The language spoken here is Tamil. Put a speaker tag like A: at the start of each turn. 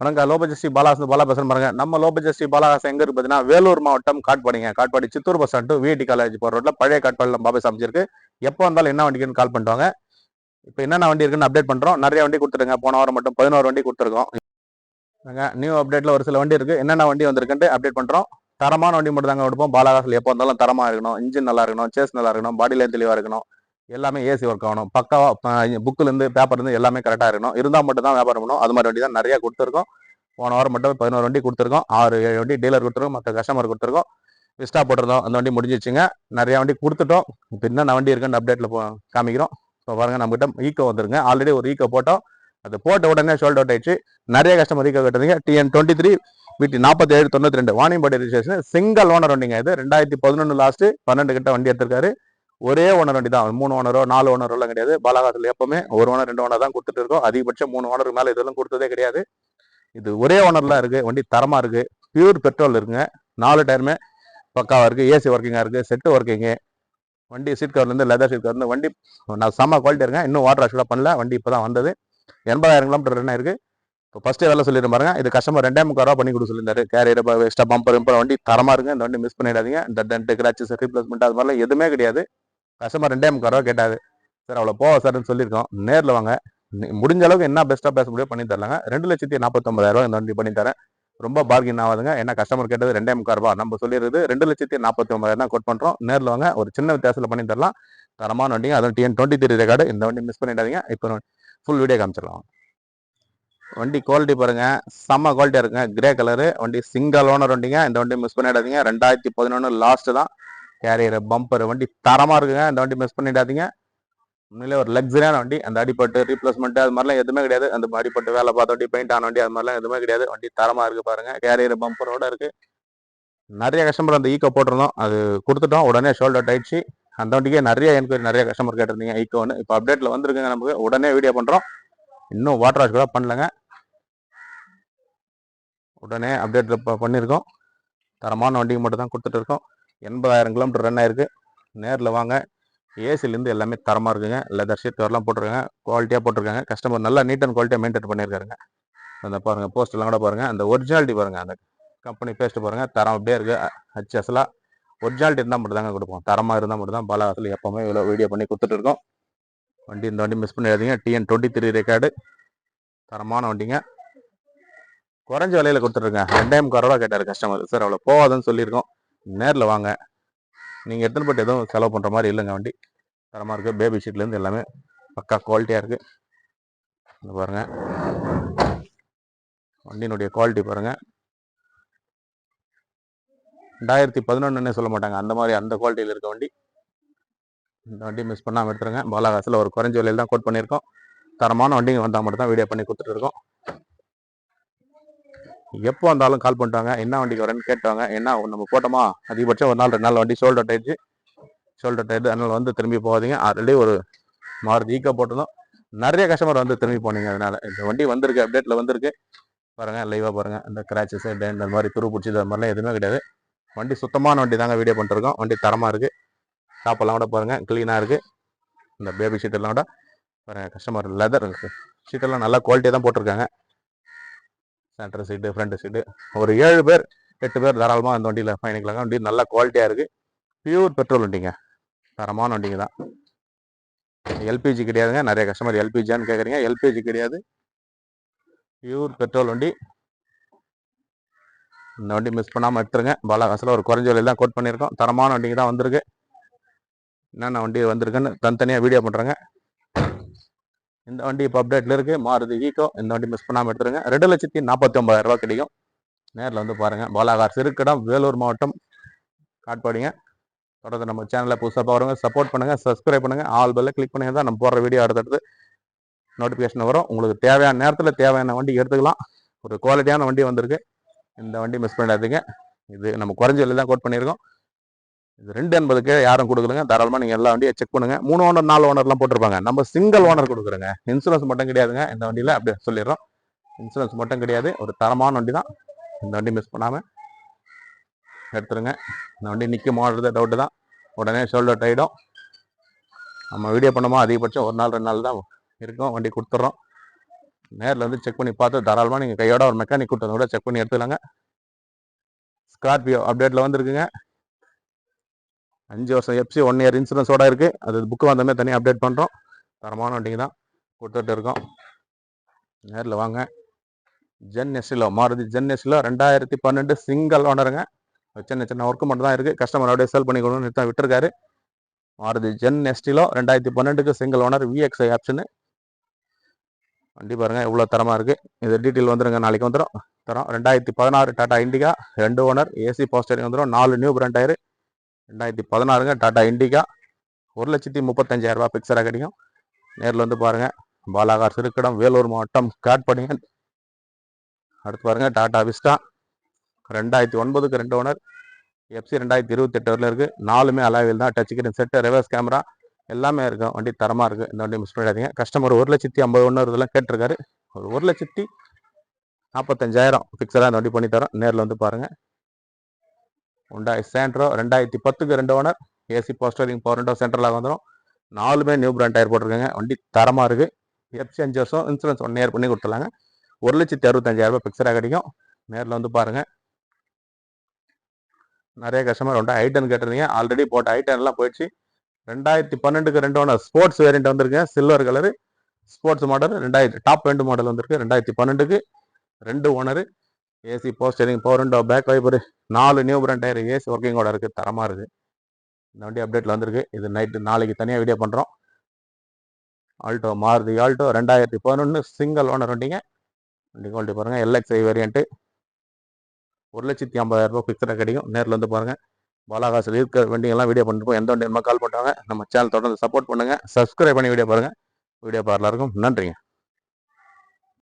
A: வணக்கம் லோ பட்ஜெட் ஸ்ரீ பாலாஸ் பாலா பேசுகிறேன் பாருங்க. நம்ம லோ பட்ஜெட் ஸ்ரீ பாலாஸ் எங்க இருக்கு பார்த்தீங்கன்னா வேலூர் மாவட்டம் காட்பாடிங்க. Katpadi Chittoor bus stand VIT college போகிற ரோட்டில் பழைய காட்பாடியில் பாபா அமைச்சிருக்கு எப்போ வந்தாலும் என்ன வண்டிக்குன்னு கால் பண்ணுவாங்க இப்போ என்னென்ன வண்டி இருக்குன்னு அப்டேட் பண்றோம். நிறைய வண்டி கொடுத்துருங்க. போன வாரம் மட்டும் பதினோரு வண்டி கொடுத்துருக்கோம். நியூ அப்டேட்ல ஒரு சில வண்டி இருக்கு. என்னென்ன வண்டி வந்திருக்குன்ட்டு அப்டேட் பண்றோம். தரமான வண்டி மட்டும் தாங்க கொடுப்போம். பாலாகாசில் எப்போ வந்தாலும் தரமா இருக்கணும். இன்ஜின் நல்லா இருக்கணும். சேஸ் நல்லா இருக்கணும். பாடி லைன் இருக்கணும். எல்லாமே ஏசி ஒர்க் ஆகணும். பக்காவாக புக்கில் இருந்து எல்லாமே கரெக்டாக இருக்கணும். இருந்தால் மட்டும் தான் வியாபாரம் பண்ணணும் அது மாதிரி வண்டி தான் நிறைய கொடுத்துருக்கோம். போன வாரம் மட்டும் பதினோரு வண்டி கொடுத்துருக்கோம். ஆறு ஏழு வண்டி டீலர் கொடுத்துருக்கோம். மற்ற கஸ்டமர் கொடுத்துருக்கோம். விஸ்டா போட்டிருந்தோம். அந்த வண்டி முடிஞ்சிச்சுங்க. நிறையா வண்டி கொடுத்துட்டோம். இப்போ என்னென்ன வண்டி இருக்குன்னு அப்டேட்டில் போ காமிக்கிறோம். ஸோ பாருங்க நம்மகிட்ட ஈக்கோ வந்துருங்க. ஆல்ரெடி ஒரு ஈக்கோ போட்டோம். அது போட்ட உடனே ஷோல்ட் அவுட் ஆயிடுச்சு. நிறைய கஸ்டமர் ஈக்கோ கட்டுறீங்க டிஎன் டுவெண்ட்டி த்ரீ வீட்டு நாற்பத்தி ஏழு தொண்ணூத்தி ரெண்டு. வாணியம்பாடி ரிஜிஸ்ட்ரேஷன் சிங்கிள் ஓனர் வண்டிங்க இது. ரெண்டாயிரத்தி பதினொன்று லாஸ்ட்டு பன்னெண்டு கிட்ட வண்டி எடுத்திருக்காரு. ஒரே ஓனர் வண்டி தான் மூணு ஓனரோ நாலு ஓனரோ எல்லாம் கிடையாது. பாலாகாசில் எப்பவுமே ஒரு ஓனர் ரெண்டு ஓனர் தான் கொடுத்துட்டு இருக்கோம். அதிகபட்சம் மூணு ஓனருக்கு மேலே இதெல்லாம் கொடுத்ததே கிடையாது. இது ஒரே ஓனர்லாம் இருக்கு. வண்டி தரமா இருக்கு. பியூர் பெட்ரோல் இருக்குங்க. நாலு டயருமே பக்காவாக இருக்கு. ஏசி ஒர்க்கிங்காக இருக்கு. செட்டு ஒர்க்கிங்கு வண்டி சீட் கவர்லேருந்து லெதர் சீட் கவர்லேருந்து வண்டி நான் செம்ம குவாலிட்டி இருங்க இன்னும் வாட்டர் வாஷ் பண்ணல. வண்டி இப்போ தான் வந்தது. எண்பதாயிரம் கிலோமீட்டர் ரன் இருக்கு. இப்போ ஃபஸ்ட்டு வேலை சொல்லிட்டு பாருங்க. இது கஸ்டமர் ரெண்டே முக்கால் ரூபா பண்ணி கொடுக்க சொல்லியிருந்தாரு கேரியர் எக்ஸ்ட்ரா பம்பர் பம்பர் வண்டி தரமாக இருக்குது இந்த வண்டி மிஸ் பண்ணிடாதீங்க. இந்த டென்ட் கிராச்சஸ் ரீப்ளேஸ்மெண்ட் அது மாதிரிலாம் எதுவுமே கிடையாது. கஸ்டமர் ரெண்டே முக்கால் ரூபா கேட்டாரு. சார் அவ்வளோ போக சார்னு சொல்லியிருக்கோம். நேரில் வாங்க. முடிஞ்ச அளவுக்கு என்ன பெஸ்ட்டாக பேச முடியும் பண்ணி தரலாங்க. ரெண்டு லட்சத்தி நாற்பத்தொம்பதாயிரம் இந்த வண்டி பண்ணி தரேன். ரொம்ப பார்கின் ஆகாதுங்க. ஏன்னா கஸ்டமர் கேட்டது ரெண்டே முக்கால் ரூபா. நம்ம சொல்லிடுறது ரெண்டு லட்சத்தி நாற்பத்தி ஒன்பதாயிரம் தான் கோட் பண்ணுறோம் நேரில் வாங்க. ஒரு சின்ன வித்தியாசத்தில் பண்ணி தரலாம். தரமான வண்டிங்க. அதுவும் டிஎன் டுவெண்ட்டி த்ரீ ரெக்கார்டு இந்த வண்டி மிஸ் பண்ணிடாதீங்க. இப்போ ஃபுல் வீடியோ காமிச்சிடலாம். வண்டி குவாலிட்டி பாருங்க. செம்ம குவாலிட்டியாக இருக்குங்க. கிரே கலரு வண்டி சிங்கிள் ஓனர் வண்டிங்க. இந்த வண்டி மிஸ் பண்ணிடாதீங்க. ரெண்டாயிரத்தி பதினொன்று லாஸ்ட்டு தான். கேரியர் பம்பர் வண்டி தரமாக இருக்குங்க அந்த வண்டி மிஸ் பண்ணிடாதீங்க. உண்மையிலே ஒரு லக்ஸரியான வண்டி. அந்த அடிப்பட்டு ரீப்ளேஸ்மெண்ட் அது மாதிரிலாம் எதுவுமே கிடையாது. அந்த அடிப்பட்டு வேலை பார்த்த வண்டி பெயிண்ட் ஆன வண்டி அது மாதிரிலாம் எதுவுமே கிடையாது. வண்டி தரமாக இருக்குது பாருங்கள் கேரியர் பம்பரோட இருக்குது நிறைய கஸ்டமர் அந்த ஈக்கோ போட்டிருந்தோம். அது கொடுத்துட்டோம். உடனே ஷோல்டர் ஆயிடுச்சு அந்த வண்டிக்கே நிறைய என்கொயரி நிறைய கஸ்டமர் கேட்டிருந்தீங்க. ஈக்கோன்னு இப்போ அப்டேட்டில் வந்திருக்குங்க நமக்கு. உடனே வீடியோ பண்ணுறோம் இன்னும் வாட்டர் வாஷ் கூட பண்ணலங்க. உடனே அப்டேட் பண்ணியிருக்கோம். தரமான வண்டிக்கு மட்டும் தான் கொடுத்துட்டு இருக்கோம். எண்பதாயிரம் கிலோமீட்டர் ரன் ஆயிருக்கு. நேரில் வாங்க. ஏசிலேருந்து எல்லாமே தரமாக இருக்குங்க. லெதர் ஷீட் கவர்லாம் போட்டிருக்காங்க. குவாலிட்டியாக போட்டிருக்காங்க. கஸ்டமர் நல்லா நீட் அண்ட் குவாலிட்டியாக மெயின்டைன் பண்ணியிருக்காருங்க. அந்த பாருங்கள் போஸ்ட்லாம் கூட பாருங்கள் அந்த ஒரிஜினாலிட்டி பாருங்கள் அந்த கம்பெனி பேஸ்ட்டு பாருங்கள் தரம் அப்படியே இருக்கு. ஹச்எஸ்லாம் ஒரிஜினாலிட்டி இருந்தால் மட்டும் தாங்க கொடுப்போம். தரமாக இருந்தால் மட்டும் தான் பாலாகாசில் எப்போவுமே இவ்வளோ வீடியோ பண்ணி கொடுத்துட்ருக்கோம் வண்டி இந்த வண்டி மிஸ் பண்ணிடாதீங்க. டிஎன் டுவெண்ட்டி த்ரீ ரெக்கார்டு தரமான வண்டிங்க. குறைஞ்ச விலையில் கொடுத்துருங்க ரெண்டாயிரம் முக்கால் ரூபா கேட்டார் கஸ்டமர் சார் அவ்வளோ போகாதுன்னு சொல்லியிருக்கோம். நேரில் வாங்க. நீங்கள் எடுத்துன்னு போட்டு எதுவும் செலவு பண்ணுற மாதிரி இல்லைங்க வண்டி. தரமாக இருக்குது பேபி ஷீட்லேருந்து எல்லாமே பக்கா குவாலிட்டியாக இருக்குது இந்த பாருங்கள் வண்டியினுடைய குவாலிட்டி பாருங்கள் ரெண்டாயிரத்தி பதினொன்றுன்னே சொல்ல மாட்டாங்க. அந்த மாதிரி அந்த குவாலிட்டியில் இருக்க வண்டி. இந்த வண்டி மிஸ் பண்ணாமல் எடுத்துருங்க. பாலாகாசில் ஒரு குறைஞ்ச விலையில் தான் கோட் பண்ணியிருக்கோம். தரமான வண்டிங்க வந்தால் மட்டும் தான் வீடியோ பண்ணி கொடுத்துட்டு இருக்கோம். எப்போ வந்தாலும் கால் பண்ணிட்டாங்க. என்ன வண்டிக்கு வரேன்னு கேட்டாங்க. என்ன நம்ம போட்டோமா? அதிகபட்சம் ஒரு நாள் ரெண்டு நாள் வண்டி ஷோல்டர் ஆயிடுச்சு ஷோல்டர் ஆயிடுது அதனால் வந்து திரும்பி போகாதீங்க. ஆல்ரெடி ஒரு மாறுதி ஈக்கோ போட்டிருந்தோம். நிறைய கஸ்டமர் வந்து திரும்பி போனீங்க அதனால. இந்த வண்டி வந்திருக்கு அப்டேட்டில் வந்திருக்கு. பாருங்கள் லைவாக பாருங்கள் இந்த கிராச்சஸ் டென் இந்த மாதிரி துரு பிடிச்சது இந்த மாதிரிலாம் எதுவுமே கிடையாது. வண்டி சுத்தமான வண்டி தாங்க வீடியோ பண்ணிருக்கோம். வண்டி தரமாக இருக்குது டாப்பெல்லாம் கூட பாருங்கள் க்ளீனாக இருக்குது இந்த பேபி ஷீட் எல்லாம் கூட. பாருங்கள் கஸ்டமர் லெதர் ஷீட்டெல்லாம் நல்லா குவாலிட்டியாக தான் போட்டிருக்காங்க. சென்டர் சீட்டு ஃப்ரண்ட் சீட்டு ஒரு ஏழு பேர் எட்டு பேர் தாராளமாக அந்த வண்டியில் பயணிக்கலாங்க. வண்டி நல்லா குவாலிட்டியாக இருக்குது பியூர் பெட்ரோல் வண்டிங்க. தரமான வண்டிங்க தான். எல்பிஜி கிடையாதுங்க. நிறைய கஸ்டமர் எல்பிஜியான்னு கேட்குறீங்க எல்பிஜி கிடையாது. பியூர் பெட்ரோல் வண்டி. இந்த வண்டி மிஸ் பண்ணாமல் எடுத்துருங்க. பாலாகாசில் ஒரு குறைஞ்ச விலையில தான் கோட் பண்ணியிருக்கோம். தரமான வண்டிங்க தான் வந்திருக்கு. என்னென்ன வண்டி வந்திருக்குன்னு தனித்தனியாக வீடியோ பண்ணுறேங்க இந்த வண்டி இப்போ அப்டேட்டில் இருக்குது மாறுது ஈக்கோ இந்த வண்டி மிஸ் பண்ணாமல் எடுத்துருங்க. ரெண்டு லட்சத்தி நாற்பத்தி ஒன்பதாயிரம் ரூபா கிடைக்கும். நேரில் வந்து பாருங்கள் பாலாகார் சிறுக்கிடம் வேலூர் மாவட்டம் காட்பாடிங்க. தொடர்ந்து நம்ம சேனலில் புதுசாக பாருங்க சப்போர்ட் பண்ணுங்கள் சப்ஸ்கிரைப் பண்ணுங்க. ஆல் பெல்ல கிளிக் பண்ணுங்க தான் நம்ம போடுற வீடியோ அடுத்தடுத்து நோட்டிஃபிகேஷன் வரும். உங்களுக்கு தேவையான நேரத்தில் தேவையான வண்டி எடுத்துக்கலாம். ஒரு குவாலிட்டியான வண்டி வந்திருக்கு. இந்த வண்டி மிஸ் பண்ணாதீங்க இது நம்ம குறைஞ்ச விலையில தான் கோட் பண்ணியிருக்கோம். இது ரெண்டு எண்பதுக்கு யாரும் கொடுக்கலங்க. தாராளமாக நீங்கள் எல்லா வண்டியும் செக் பண்ணுங்க. மூணு ஓனர் நாலு ஓனர்லாம் போட்டிருப்பாங்க. நம்ம சிங்கிள் ஓனர் கொடுக்குறோங்க. இன்சூரன்ஸ் மட்டும் கிடையாதுங்க. இந்த வண்டியில் அப்படி சொல்லிடுறோம். இன்சூரன்ஸ் மட்டும் கிடையாது. ஒரு தரமான வண்டி தான் இந்த வண்டி மிஸ் பண்ணாமல் எடுத்துருங்க. இந்த வண்டி நிற்குமான்றது டவுட்டு தான். உடனே ஷோல்டர் ஆகிடும் நம்ம வீடியோ பண்ணோமா? அதிகபட்சம் ஒரு நாள் ரெண்டு நாள் தான் இருக்கும். வண்டி கொடுத்துட்றோம். நேரில் வந்து செக் பண்ணி பார்த்து தாராளமாக நீங்கள் கையோட ஒரு மெக்கானிக் கொடுத்ததை கூட செக் பண்ணி எடுத்துக்கலாங்க. ஸ்கார்பியோ அப்டேட்டில் வந்துருக்குங்க. அஞ்சு வருஷம் எஃப்சி ஒன் இயர் இன்சூரன்ஸோட இருக்குது அது புக்கு வந்தமே தனியாக அப்டேட் பண்ணுறோம் தரமான வண்டிங்க தான். கொடுத்துட்டு இருக்கோம். நேரில் வாங்க. Zen Estilo Maruti Zen Estilo ரெண்டாயிரத்தி பன்னெண்டு சிங்கிள் ஓனருங்க சின்ன சின்ன ஒர்க்கு மட்டும் தான் இருக்குது கஸ்டமர் அப்படியே சேல் பண்ணி கொடுன்னு தான் விட்டுருக்காரு. மாருதி ஜென் எஸ்டிலோ ரெண்டாயிரத்தி பன்னெண்டுக்கு சிங்கிள் ஓனர் விஎக்ஸ்ஐ ஆப்ஷனு வண்டி பாருங்கள் இவ்வளோ தரமாக இருக்குது இது டீட்டெயில் வந்துடுங்க நாளைக்கு வந்துடும் தரோம். ரெண்டாயிரத்தி பதினாறு டாடா இண்டிகா ரெண்டு ஓனர் ஏசி போஸ்டரிங் வந்துடும் நாலு நியூ பிராண்ட் டயரு ரெண்டாயிரத்தி பதினாறுங்க டாடா இண்டிகா. ஒரு லட்சத்தி முப்பத்தஞ்சாயிரரூபா பிக்சராக கிடைக்கும். நேரில் வந்து பாருங்கள் பாலாகார் சிறுக்கிடம் வேலூர் மாவட்டம் காட்படிங்க அடுத்து பாருங்கள் டாடா விஸ்டா. ரெண்டாயிரத்தி ஒன்பதுக்கு ரெண்டு ஓனர். எஃப்சி ரெண்டாயிரத்தி இருபத்தெட்டு வரல இருக்குது நாலுமே அலாவில் தான். Touch screen set reverse camera எல்லாமே இருக்கும் வண்டி தரமாக இருக்குது இந்த வண்டி மிஸ் பண்ணிடாதீங்க கஸ்டமர் ஒரு லட்சத்தி ஐம்பது ஒன்று இதெல்லாம் கேட்டிருக்காரு. ஒரு ஒரு லட்சத்தி நாற்பத்தஞ்சாயிரம் ஃபிக்ஸடாக இந்த வண்டி பண்ணி தரோம். நேரில் வந்து பாருங்கள் உண்டாய் சேண்ட்ரோ ரெண்டாயிரத்தி பத்துக்கு ரெண்டு ஓனர் ஏசி போஸ்டரிங் பவர் ரெண்டோ சென்ட்ரலாக வந்துடும் நாலுமே நியூ பிராண்ட் டயர் போட்டிருக்காங்க. வண்டி தரமாக இருக்குது எஃப்சி அஞ்சு வருஷம் இன்சூரன்ஸ் ஒன் இயர் பண்ணி கொடுத்துலாங்க ஒரு லட்சத்தி அறுபத்தஞ்சாயிரம் ரூபாய் பிக்சராக கிடைக்கும். நேரில் வந்து பாருங்கள் நிறைய கஸ்டமர் உண்டு ஐட்டன் கேட்டிருந்தீங்க. ஆல்ரெடி போட்ட ஐட்டன்லாம் போயிடுச்சு. ரெண்டாயிரத்தி பன்னெண்டுக்கு ரெண்டு ஒன்று ஸ்போர்ட்ஸ் வேரியண்ட் வந்திருக்கு. சில்வர் கலரு ஸ்போர்ட்ஸ் மாடல் ரெண்டாயிரத்தி டாப் ரெண்டு மாடல் வந்திருக்கு. ரெண்டாயிரத்தி பன்னெண்டுக்கு ரெண்டு owner AC போஸ்டரிங் power window back wiper நாலு நியூ பிராண்ட் டயர் ஏசி ஒர்க்கிங்கோட இருக்குது தரமாக இருக்குது இந்த வண்டி அப்டேட்டில் வந்திருக்கு. இது நைட்டு நாளைக்கு தனியாக வீடியோ பண்ணுறோம் ஆல்டோ மாருதி ஆல்டோ ரெண்டாயிரத்தி பதினொன்று சிங்கிள் ஓனர் வண்டிங்க. வண்டி குவாலிட்டி பாருங்கள் எல்எக்ஸ்ஐ வேரியண்ட்டு ஒரு லட்சத்தி ஐம்பதாயிரம் ரூபாய் ஃபிக்ஸடாக கிடைக்கும். நேரில் வந்து பாருங்கள் பாலாகாசில் இருக்கிற வண்டிங்கெல்லாம் வீடியோ பண்ணிருப்போம் எந்த வண்டி கால் பண்ணுறாங்க நம்ம சேனல் தொடர்ந்து சப்போர்ட் பண்ணுங்கள் சப்ஸ்கிரைப் பண்ணி வீடியோ பாருங்கள் வீடியோ பார்க்கலாருக்கும் நன்றிங்க.